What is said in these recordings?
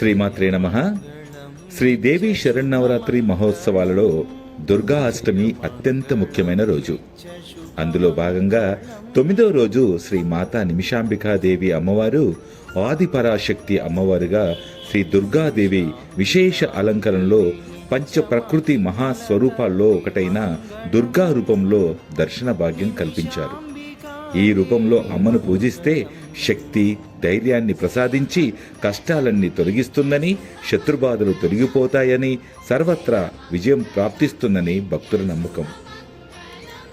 శ్రీమాత్రే నమ. శ్రీదేవి శరణవరాత్రి మహోత్సవాలలో దుర్గా అష్టమి అత్యంత ముఖ్యమైన రోజు. అందులో భాగంగా తొమ్మిదో రోజు శ్రీ మాతా నిమిషాంబికాదేవి అమ్మవారు ఆది పరాశక్తి అమ్మవారుగా శ్రీ దుర్గాదేవి విశేష అలంకరణలో పంచ ప్రకృతి మహాస్వరూపాల్లో ఒకటైన దుర్గా రూపంలో దర్శన భాగ్యం కల్పించారు. ఈ రూపంలో అమ్మను పూజిస్తే శక్తి ధైర్యాన్ని ప్రసాదించి కష్టాలన్నీ తొలగిస్తుందని శత్రుబాధలు తొలగిపోతాయని సర్వత్రా విజయం ప్రాప్తిస్తుందని భక్తుల నమ్మకం.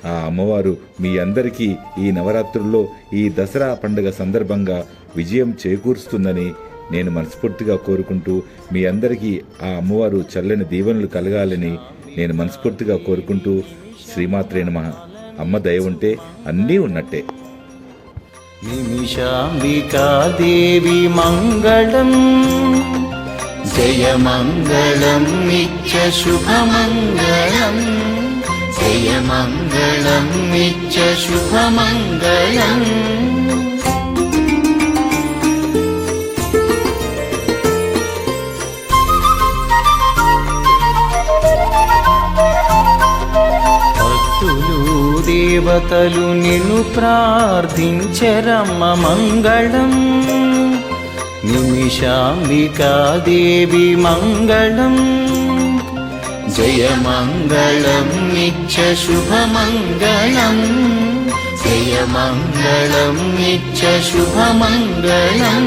ఆ అమ్మవారు మీ అందరికీ ఈ నవరాత్రుల్లో ఈ దసరా పండుగ సందర్భంగా విజయం చేకూరుస్తుందని నేను మనస్ఫూర్తిగా కోరుకుంటూ మీ అందరికీ ఆ అమ్మవారు చల్లని దీవెనలు కలగాలని నేను మనస్ఫూర్తిగా కోరుకుంటూ శ్రీమాత్రే నమ. అమ్మ దయ ఉంటే అన్నీ ఉన్నట్టే. నిమిషాంబికాదేవి మంగళం జయ మంగళం నిత్య శుభమంగళం జయ మంగళం నిత్య శుభమంగళం దేవతలు నిన్ను ప్రార్థించరమ్మ మంగళం నిమిషాంబికాదేవి మంగళం జయ మంగళం నిత్య శుభమంగళం జయ మంగళం నిత్య శుభమంగళం